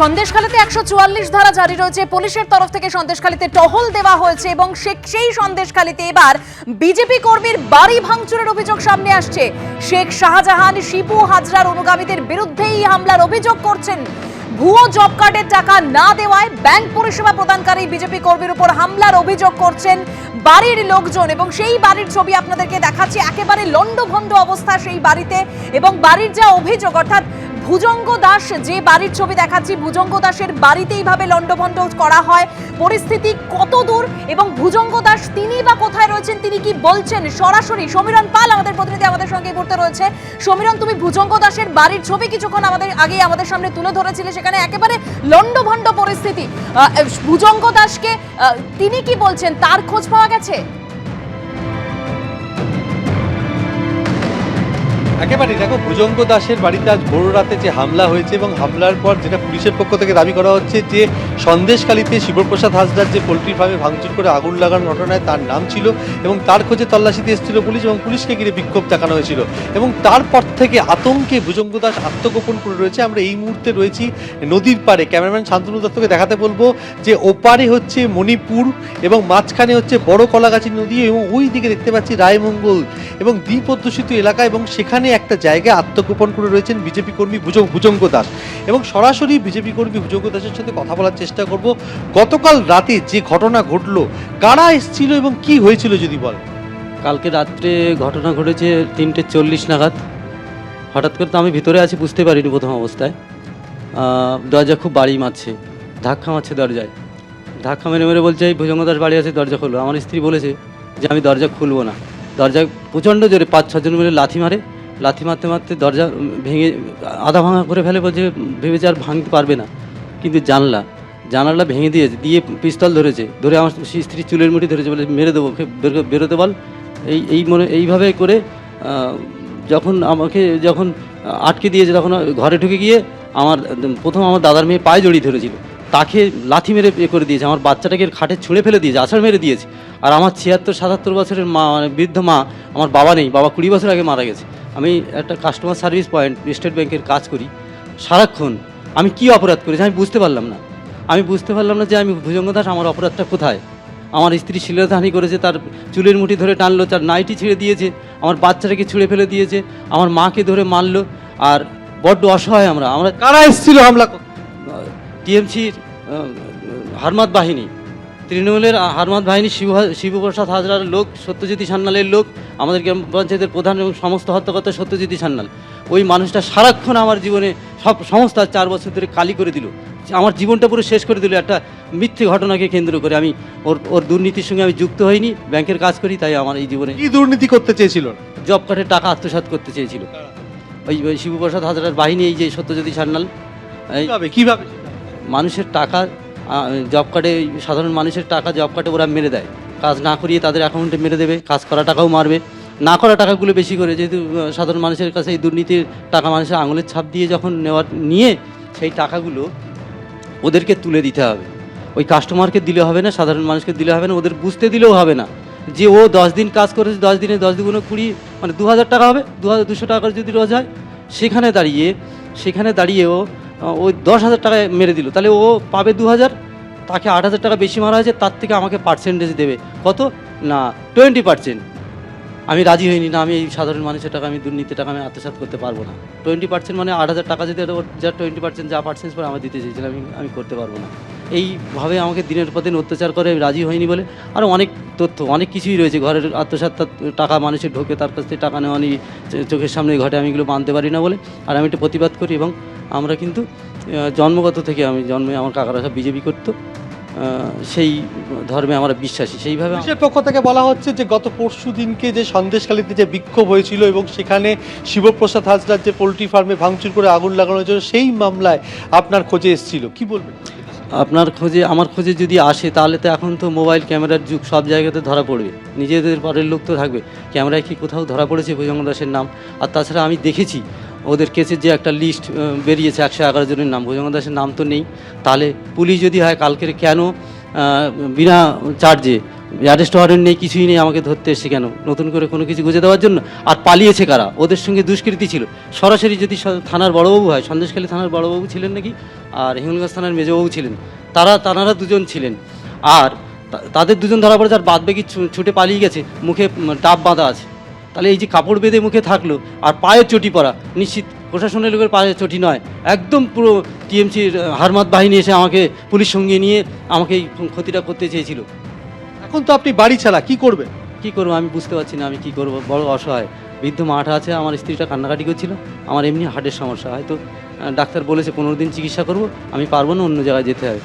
সন্দেশখালীতে একশো চুয়াল্লিশ ধারা জারি রয়েছে। পুলিশের তরফ থেকে সন্দেশখালীতে টহল দেওয়া হয়েছে এবং সেই সন্দেশখালীতে এবার বিজেপি কর্মীর বাড়ি ভাঙচুরের অভিযোগ সামনে আসছে। শেখ শাহজাহান শিপু হাজরার অনুগামীদের বিরুদ্ধেই হামলার অভিযোগ করছেন। ভুয়ো জব কার্ডের টাকা না দেওয়ায় ব্যাংক পরিষেবা প্রদানকারী বিজেপি কর্মীর উপর হামলার অভিযোগ করছেন বাড়ির লোকজন এবং সেই বাড়ির ছবি আপনাদেরকে দেখাচ্ছি। একেবারে লণ্ডভণ্ড অবস্থা সেই বাড়িতে এবং বাড়ির যা অভিযোগ, অর্থাৎ ভুজঙ্গ দাস, যে বাড়ির ছবি দেখাচ্ছি, ভুজঙ্গ দাসের বাড়িতে এইভাবে লণ্ডভণ্ড করা হয়। পরিস্থিতি কত দূর এবং ভুজঙ্গ দাস তিনি বা কোথায় রয়েছেন, তিনি কি বলছেন? সরাসরি সমীরণ পাল আমাদের প্রতিনিধি আমাদের সঙ্গে মুহূর্তে রয়েছে। সমীরণ, তুমি ভুজঙ্গ দাসের বাড়ির ছবি কিছুক্ষণ আমাদের আগে আমাদের সামনে তুলে ধরেছিলে, সেখানে একেবারে লণ্ডভণ্ড পরিস্থিতি। ভুজঙ্গ দাসকে তিনি কি বলছেন? তার খোঁজ পাওয়া গেছে? একেবারে দেখো, ভুজঙ্গ দাসের বাড়িতে আজ ভোর রাতে যে হামলা হয়েছে এবং হামলার পর যেটা পুলিশের পক্ষ থেকে দাবি করা হচ্ছে যে সন্দেশখালীতে শিবপ্রসাদ হাজরার যে পোলট্রি ফার্মে ভাঙচুর করে আগুন লাগানোর ঘটনায় তার নাম ছিল এবং তার খোঁজে তল্লাশিতে এসেছিল পুলিশ এবং পুলিশকে ঘিরে বিক্ষোভ দেখানো হয়েছিল। এবং তারপর থেকে আতঙ্কে ভুজঙ্গ দাস আত্মগোপন করে রয়েছে। আমরা এই মুহূর্তে রয়েছি নদীর পারে ক্যামেরাম্যান শান্তনু দত্তকে দেখাতে বলব যে ওপারে হচ্ছে মণিপুর এবং মাঝখানে হচ্ছে বড় কলাগাছি নদী এবং ওই দিকে দেখতে পাচ্ছি রায়মঙ্গল এবং দ্বীপ অধ্যুষিত এলাকা এবং সেখানে একটা জায়গায় আত্মগোপন করে রয়েছেন বিজেপি কর্মী ভুজ, ভুজঙ্গ দাস। এবং সরাসরি বিজেপি কর্মী ভুজঙ্গ দাসের সাথে কথা বলার চেষ্টা করব। গতকাল রাতে যে ঘটনা ঘটলো, কারা এসেছিল এবং কি হয়েছিল যদি বল কালকে রাত্রে ঘটনা ঘটেছে তিনটে চল্লিশ নাগাদ। হঠাৎ করে তো আমি ভিতরে আছি, বুঝতে পারিনি প্রথম অবস্থায়। দরজা খুব বাড়ি মারছে, ধাক্কা মারছে দরজায়। ধাক্কা মেরে মেরে বলছে, এই ভুজঙ্গ দাস বাড়ি আছে, দরজা খুলবো আমার স্ত্রী বলেছে যে, আমি দরজা খুলবো না। দরজা প্রচণ্ড জোরে পাঁচ ছজন মিলে লাথি মারে। লাথি মারতে মারতে দরজা ভেঙে, আধা ভাঙা করে ফেলে বলছে, ভেবেছে আর ভাঙতে পারবে না। কিন্তু জানলা, জানালা ভেঙে দিয়েছে দিয়ে পিস্তল ধরেছে। ধরে আমার স্ত্রী চুলের মুঠি ধরেছে বলে, মেরে দেবো বেরোতে বল। এই এই মনে, এইভাবে করে যখন আমাকে, যখন আটকে দিয়েছে, তখন ঘরে ঢুকে গিয়ে আমার, প্রথম আমার দাদার মেয়ে পায়ে জড়িয়ে ধরেছিল। তাকে লাথি মেরে এ করে দিয়েছে। আমার বাচ্চাটাকে খাটে ছুঁড়ে ফেলে দিয়েছে, আছাড় মেরে দিয়েছে। আর আমার ছিয়াত্তর, সাতাত্তর বছরের মা মানে বৃদ্ধ মা, আমার বাবা নেই। বাবা কুড়ি বছর আগে মারা গেছে। আমি একটা কাস্টমার সার্ভিস পয়েন্ট স্টেট ব্যাংকের কাজ করি সারাক্ষণ আমি কি অপরাধ করেছি আমি বুঝতে পারলাম না। আমি বুঝতে পারলাম না যে আমি ভুজঙ্গ দাস আমার অপরাধটা কোথায়? আমার স্ত্রী শিলধানি করেছে তার চুলের মুঠি ধরে টানলো তার নাইটি ছিঁড়ে দিয়েছে আমার বাচ্চাটাকে ছুঁড়ে ফেলে দিয়েছে আমার মাকে ধরে মারলো আর বড্ড অসহায় আমরা। আমরা কারা এসেছিল হামলা? টিএমসির হারমাত বাহিনী। তৃণমূলের হারমাত বাহিনী শিব শিবপ্রসাদ হাজরার লোক সত্যজিৎ সান্যালের লোক আমাদের গ্রাম পঞ্চায়েতের প্রধান এবং সমস্ত হত্যাকর্তা সত্যজিৎ সান্যাল। ওই মানুষটা সারাক্ষণ আমার জীবনে সব সমস্ত চার বছর ধরে কালি করে দিল। আমার জীবনটা পুরো শেষ করে দিল একটা মিথ্যে ঘটনাকে কেন্দ্র করে। আমি ওর ওর দুর্নীতির সঙ্গে আমি যুক্ত হইনি ব্যাংকের কাজ করি তাই আমার এই জীবনে কি দুর্নীতি করতে চেয়েছিল? জব কার্ডের টাকা আত্মসাৎ করতে চেয়েছিল। ওই শিবপ্রসাদ হাজরার বাহিনী এই যে সত্যজ্যোতি সান্যাল এই কীভাবে কীভাবে মানুষের টাকা জব কার্ডে সাধারণ মানুষের টাকা জব কার্ডে ওরা মেরে দেয়। কাজ না করিয়ে তাদের অ্যাকাউন্টে মেরে দেবে কাজ করা টাকাও মারবে। না করা টাকাগুলো বেশি করে যেহেতু সাধারণ মানুষের কাছে এই দুর্নীতির টাকা মানুষের আঙুলের ছাপ দিয়ে যখন নেওয়ার নিয়ে সেই টাকাগুলো ওদেরকে তুলে দিতে হবে। ওই কাস্টমারকে দিলে হবে না সাধারণ মানুষকে দিলে হবে না ওদের বুঝতে দিলেও হবে না। যে ও দশ দিন কাজ করেছে দশ দিনে দশ দুগুণো কুড়ি মানে দু হাজার টাকা হবে দু হাজার দুশো টাকার যদি রোজ হয় সেখানে দাঁড়িয়ে সেখানে দাঁড়িয়ে ও আহ, ওই দশ হাজার টাকায় মেরে দিল। তাহলে ও পাবে দু হাজার, তাকে আট হাজার টাকা বেশি মারা হয়েছে, তার থেকে আমাকে পার্সেন্টেজ দেবে। কত? না টোয়েন্টি পার্সেন্ট আমি রাজি হইনি, না, আমি এই সাধারণ মানুষের টাকা, আমি দুর্নীতি টাকা, আমি আত্মসাত করতে পারব না। টোয়েন্টি পার্সেন্ট মানে আট হাজার টাকা যদি যা টোয়েন্টি পার্সেন্ট যা পার্সেন্ট পরে আমার দিতে চেয়েছিলাম আমি আমি করতে পারব না। এইভাবে আমাকে দিনের পর দিন অত্যাচার করে, আমি রাজি হইনি বলে। আরও অনেক তথ্য, অনেক কিছুই রয়েছে। ঘরের আত্মসাৎ টাকা মানুষের ঢোকে, তার কাছ থেকে টাকা নেওয়া নিয়ে চোখের সামনে ঘটে, আমি এগুলো মানতে পারি না বলে। আর আমি এটা প্রতিবাদ করি এবং আমরা কিন্তু জন্মগত থেকে আমি জন্মে আমার কাকারা সব বিজেপি করতো সেই ধর্মে আমরা বিশ্বাসী। সেইভাবে পুলিশের পক্ষ থেকে বলা হচ্ছে যে গত পরশু দিনকে যে সন্দেশখালীতে যে বিক্ষোভ হয়েছিল এবং সেখানে শিবপ্রসাদ হাজরার যে পোলট্রি ফার্মে ভাঙচুর করে আগুন লাগানো হয়েছিল সেই মামলায় আপনার খোঁজে এসেছিল। কি বলবেন? আপনার খোঁজে আমার খোঁজে যদি আসে তাহলে তো এখন তো মোবাইল ক্যামেরার যুগ সব জায়গাতে ধরা পড়বে। নিজেদের পরের লোক তো থাকবে। ক্যামেরায় কি কোথাও ধরা পড়েছে ভুজঙ্গ দাসের নাম? আর তাছাড়া আমি দেখেছি ওদের কেসের যে একটা লিস্ট বেরিয়েছে একশো এগারো জনের নাম ভুজঙ্গ দাসের নাম তো নেই। তাহলে পুলিশ যদি হয়, কালকের কেন বিনা চার্জে অ্যারেস্ট ওয়ারেন্ট নেই, কিছুই নেই আমাকে ধরতে এসছে কেন? নতুন করে কোনো কিছু গুজে দেওয়ার জন্য? আর পালিয়েছে কারা? ওদের সঙ্গে দুষ্কৃতি ছিল। সরাসরি যদি থানার বড়বাবু হয়, সন্দেশখালী থানার বড়বাবু ছিলেন নাকি? আর হিঙ্গলগাছ থানার মেজবাবু ছিলেন। তারা, তানারা দুজন ছিলেন। আর তাদের দুজন ধরা পড়েছে, আর বাদ বাকি ছুটে পালিয়ে গেছে। মুখে টাপ বাঁধা আছে। তাহলে এই যে কাপড় বেঁধে মুখে থাকল আর পায়ের চটি পরা নিশ্চিত প্রশাসনের লোকের পায়ের চটি নয় একদম পুরো টিএমসির হারমাত বাহিনী এসে আমাকে পুলিশ সঙ্গে নিয়ে আমাকে এই ক্ষতিটা করতে চেয়েছিল। এখন তো আপনি বাড়ি ছাড়া কি করবেন কি করব আমি বুঝতে পারছি না আমি কি করব? বড় অসহায়। বৃদ্ধ মাঠ আছে আমার স্ত্রীটা কান্নাকাটি করছিল আমার এমনি হার্টের সমস্যা হয়তো ডাক্তার বলেছে পনেরো দিন চিকিৎসা করব আমি পারব না অন্য জায়গায় যেতে হবে